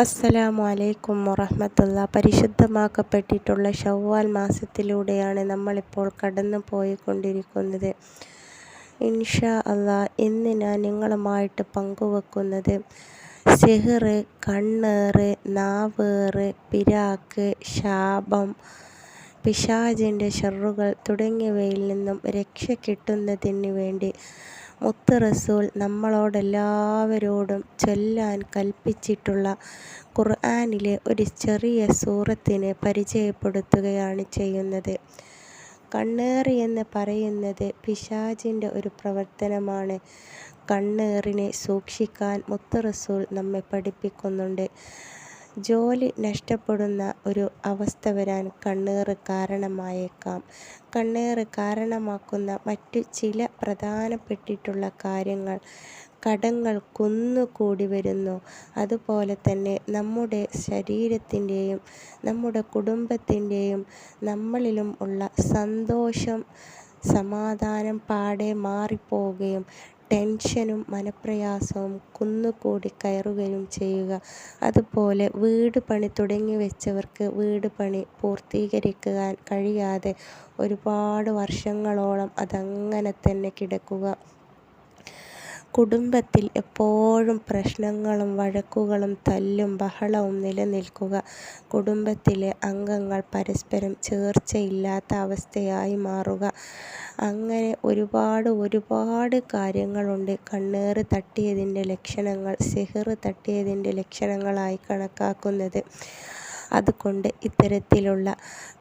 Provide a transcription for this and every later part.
അസ്സലാമു അലൈക്കും വറഹമത്തുള്ള പരിശുദ്ധമാക്കപ്പെട്ടിട്ടുള്ള ഷവ്വാൽ മാസത്തിലൂടെയാണ് നമ്മളിപ്പോൾ കടന്നു പോയിക്കൊണ്ടിരിക്കുന്നത് ഇൻഷാ അള്ളാ ഇന്ന് ഞാൻ നിങ്ങളുമായിട്ട് പങ്കുവെക്കുന്നത് സെഹറ് കണ്ണേറ് നാവേറ് പിരാക്ക് ശാപം പിശാജിന്റെ ഷെറുകൾ തുടങ്ങിയവയിൽ നിന്നും രക്ഷ കിട്ടുന്നതിന് വേണ്ടി മുത്ത് റസൂൽ നമ്മളോടെല്ലാവരോടും ചൊല്ലാൻ കൽപ്പിച്ചിട്ടുള്ള ഖുർആാനിലെ ഒരു ചെറിയ സൂറത്തിനെ പരിചയപ്പെടുത്തുകയാണ് ചെയ്യുന്നത്. കണ്ണേറി എന്ന് പറയുന്നത് പിശാചിന്റെ ഒരു പ്രവർത്തനമാണ്. കണ്ണേറിനെ സൂക്ഷിക്കാൻ മുത്ത് റസൂൽ നമ്മെ പഠിപ്പിക്കുന്നുണ്ട്. ജോലി നഷ്ടപ്പെടുന്ന ഒരു അവസ്ഥ വരാൻ കണ്ണേറ് കാരണമായേക്കാം. കണ്ണേറ് കാരണമാക്കുന്ന മറ്റു ചില പ്രധാനപ്പെട്ടിട്ടുള്ള കാര്യങ്ങൾ കടങ്ങൾ കുന്നുകൂടി വരുന്നു. അതുപോലെ തന്നെ നമ്മുടെ ശരീരത്തിന്റെയും നമ്മുടെ കുടുംബത്തിന്റെയും നമ്മളിലും ഉള്ള സന്തോഷം സമാധാനം പാടെ മാറിപ്പോവുകയും ടെൻഷനും മനപ്രയാസവും കുന്നുകൂടി കയറുകയും ചെയ്യുക. അതുപോലെ വീട് പണി തുടങ്ങി വെച്ചവർക്ക് വീട് പണി പൂർത്തീകരിക്കാൻ കഴിയാതെ ഒരുപാട് വർഷങ്ങളോളം അതങ്ങനെ തന്നെ കിടക്കുക. കുടുംബത്തിൽ എപ്പോഴും പ്രശ്നങ്ങളും വഴക്കുകളും തല്ലും ബഹളവും നിലനിൽക്കുക. കുടുംബത്തിലെ അംഗങ്ങൾ പരസ്പരം ചേർച്ചയില്ലാത്ത അവസ്ഥയായി മാറുക. അങ്ങനെ ഒരുപാട് ഒരുപാട് കാര്യങ്ങളുണ്ട്. കണ്ണേറ് തട്ടിയതിന്റെ ലക്ഷണങ്ങൾ സിഹറ് തട്ടിയതിന്റെ ലക്ഷണങ്ങളായി കണക്കാക്കുന്നത്. അതുകൊണ്ട് ഇത്തരത്തിലുള്ള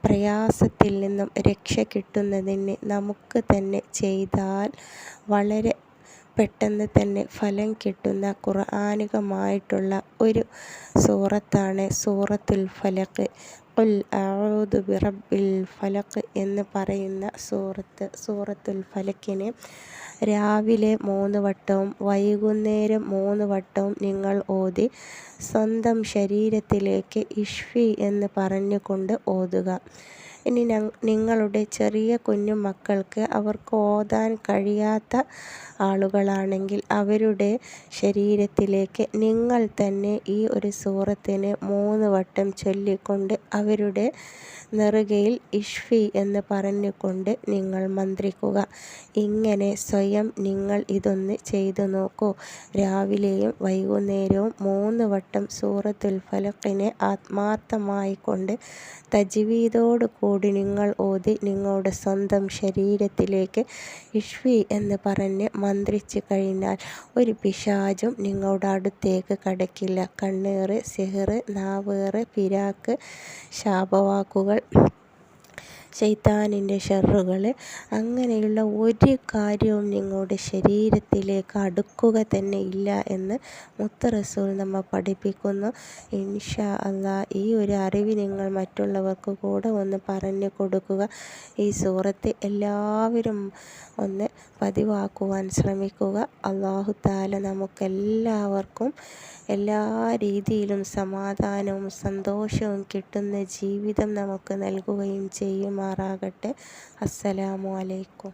പ്രയാസത്തിൽ നിന്നും രക്ഷ കിട്ടുന്നതിന് നമുക്ക് തന്നെ ചെയ്താൽ വളരെ പെട്ടെന്ന് തന്നെ ഫലം കിട്ടുന്ന ഖുർആാനികമായിട്ടുള്ള ഒരു സൂറത്താണ് സൂറത്തുൽ ഫലക്ക് ഉൽ ഔദു ബിറബിൽ ഫലക്ക് എന്ന് പറയുന്ന സൂറത്ത് സൂറത്തുൽ ഫലക്കിന് രാവിലെ മൂന്ന് വട്ടവും വൈകുന്നേരം മൂന്ന് വട്ടവും നിങ്ങൾ ഓതി സ്വന്തം ശരീരത്തിലേക്ക് ഇഷ്ഫി എന്ന് പറഞ്ഞുകൊണ്ട് ഓതുക. ഇനി നിങ്ങളുടെ ചെറിയ കുഞ്ഞു മക്കൾക്ക് അവർക്ക് ഓതാൻ കഴിയാത്ത ആളുകളാണെങ്കിൽ അവരുടെ ശരീരത്തിലേക്ക് നിങ്ങൾ തന്നെ ഈ ഒരു സൂറത്തിനെ മൂന്ന് വട്ടം ചൊല്ലിക്കൊണ്ട് അവരുടെ നെറുകയിൽ ഇഷ്ഫി എന്ന് പറഞ്ഞുകൊണ്ട് നിങ്ങൾ മന്ത്രിക്കുക. ഇങ്ങനെ സ്വയം നിങ്ങൾ ഇതൊന്ന് ചെയ്തു നോക്കൂ. രാവിലെയും വൈകുന്നേരവും മൂന്ന് വട്ടം സൂറത്തുൽ ഫലക്കിനെ ആത്മാർത്ഥമായി കൊണ്ട് തജ്വീദോട് കൂടി നിങ്ങൾ ഓതി നിങ്ങളുടെ സ്വന്തം ശരീരത്തിലേക്ക് ഇഷ്വി എന്ന് പറഞ്ഞ് മന്ത്രിച്ചു കഴിഞ്ഞാൽ ഒരു പിശാചും നിങ്ങളുടെ അടുത്തേക്ക് കടക്കില്ല. കണ്ണേറ് സിഹറ് നാവേറ് പിരാക്ക് ശാപവാക്കുകൾ ശൈത്താനിന്റെ ഷെറുകൾ. അങ്ങനെയുള്ള ഒരു കാര്യവും നിങ്ങളുടെ ശരീരത്തിലേക്ക് അടുക്കുക തന്നെ ഇല്ല എന്ന് മുത്ത റസൂൽ നമ്മെ പഠിപ്പിക്കുന്നു. ഇൻഷാ അള്ളാ ഈ ഒരു അറിവ് നിങ്ങൾ മറ്റുള്ളവർക്ക് കൂടെ ഒന്ന് പറഞ്ഞു കൊടുക്കുക. ഈ സൂറത്ത് എല്ലാവരും ഒന്ന് പതിവാക്കുവാൻ ശ്രമിക്കുക. അള്ളാഹു താല നമുക്കെല്ലാവർക്കും എല്ലാ രീതിയിലും സമാധാനവും സന്തോഷവും കിട്ടുന്ന ജീവിതം നമുക്ക് നൽകുകയും ചെയ്യുമാറാകട്ടെ അസ്സലാമു അലൈക്കും.